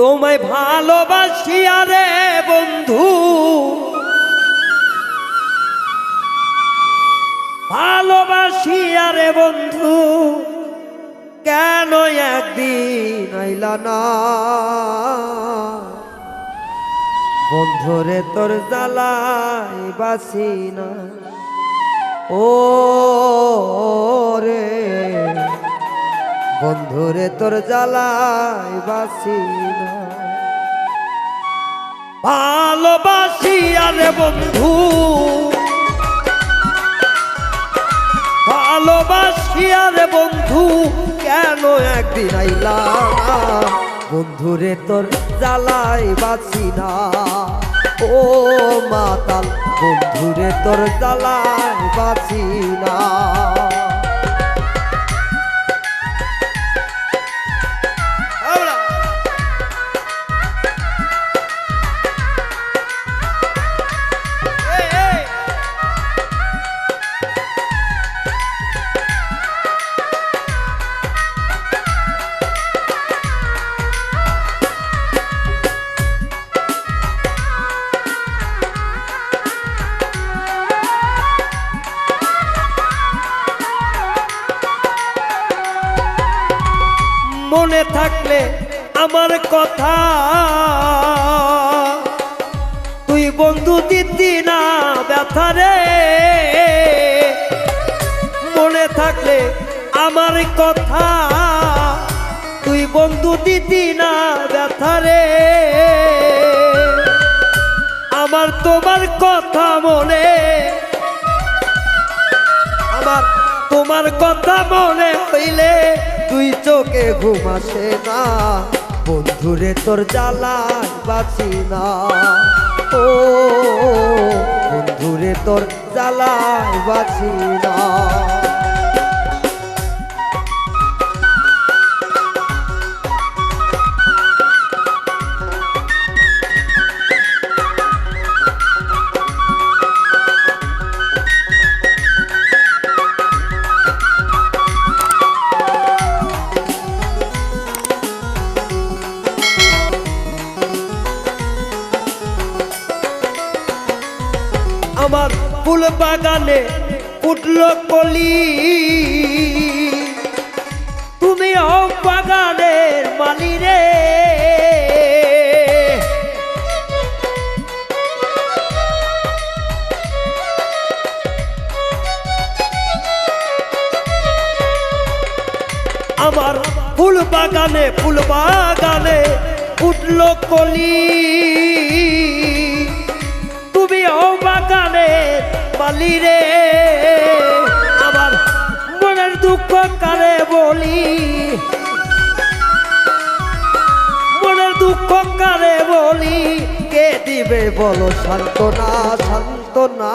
তোমায় ভালোবাসি, আরে বন্ধু। ভালোবাসি, আরে বন্ধু। কেন একদিন আইলা না? বন্ধুরে, তোর জ্বালাই বাসি না। ও বন্ধুরে, তোর জ্বালাই বাসি ভালোবাসি আরে বন্ধু, ভালোবাসি আরে বন্ধু, কেন একদিন আইলা বন্ধুরে, তোর জ্বালাই বাসি না। ও মাতাল, বন্ধুরে, তোর জ্বালাই বাসি না। থাকলে আমার কথা। তুই বন্ধু দিতি না ব্যথা রে। মনে থাকলে আমার কথা। তুই বন্ধু দিতি না ব্যথা রে। আমার তোমার কথা মনে। আমার তোমার কথা মনে হইলে চোখে ঘুম আসে না। বন্ধুরে তোর জ্বালায় বাঁচি না। ও, বন্ধুরে তোর জ্বালায় বাঁচি না। ফুল বাগানে উঠল কলি। তুমি বাগানের মালি রে। আমার ফুল বাগানে ফুল বাগানে উঠল কলি। বালি রে আমার মনের দুঃখ কারে বলি? মনের দুঃখ কারে বলি? কে দিবে বলো সান্ত্বনা সান্ত্বনা?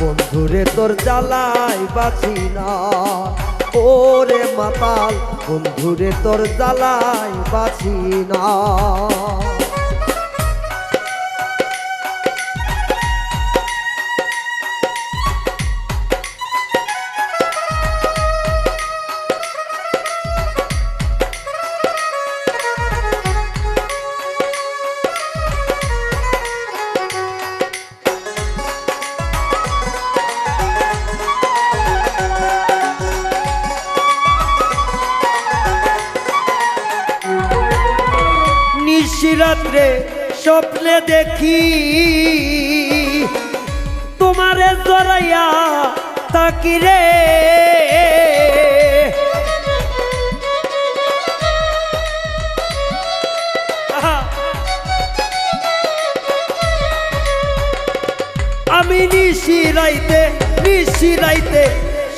বন্ধুরে তোর জ্বালাই বাঁচি না। ওরে মাতাল, বন্ধুরে তোর জ্বালাই বাঁচি না। নিশিরাত্রে স্বপ্নে দেখি তোমারে জড়াইয়া তাকি রে। আমি নিশিরাইতে নিশিরাইতে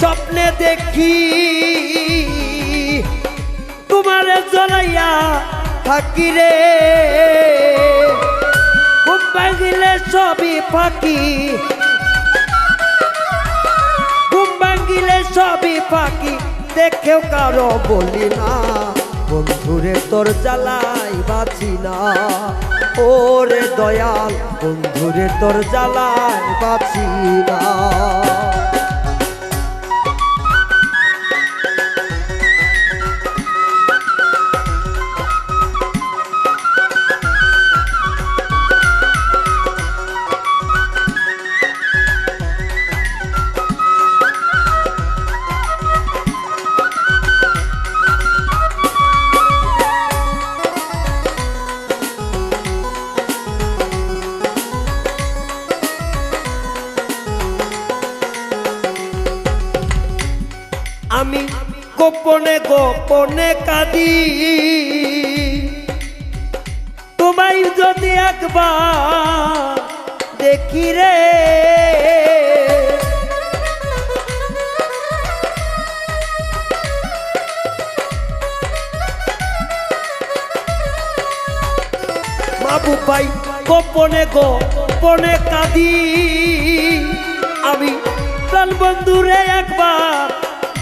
স্বপ্নে দেখি তোমারে জড়াইয়া থাকি রে। ঘুম ভাঙিলে সবই ফাঁকি। ঘুম ভাঙিলে সবই ফাঁকি। দেখেও কারও বলি না। বন্ধুরে তোর জ্বালাই বাঁচি না। ওরে দয়াল, বন্ধুরে তোর জ্বালাই বাঁচি না। গোপনে গোপনে কাঁদি। তোমায় যদি একবার দেখি রে, বাবু ভাই, গোপনে গোপনে কাঁদি। আমি প্রাণ বন্ধুরে একবার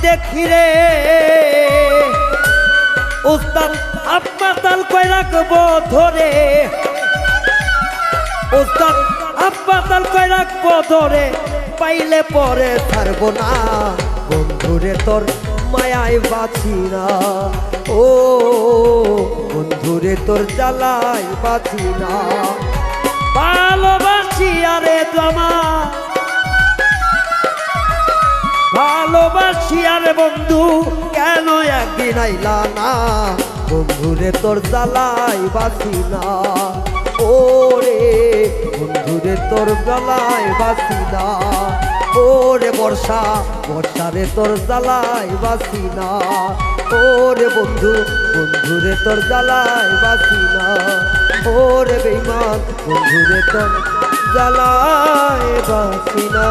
দেখি রে। উস্তাদ হাসপাতাল কই রাখব ধরে। উস্তাদ হাসপাতাল কই রাখব ধরে। পাইলে পরে ছাড়বো না। বন্ধুরে তোর মায়ায় বাঁচি না। ও বন্ধুরে তোর জ্বালাই বাঁচি না। ভালোবাসি আরে বন্ধু, কেন একদিন আইলা না? বন্ধুরে তোর জ্বালাই বাসি না। ও রে বন্ধুরে তোর জ্বালাই বাসি না। ও রে বর্ষা, বর্ষারে তোর জ্বালাই বাসি না। ও রে বন্ধু, বন্ধুরে তোর জ্বালাই বাসি না। ওরে বেইমান বন্ধুরে তোর জ্বালাই বাসি না।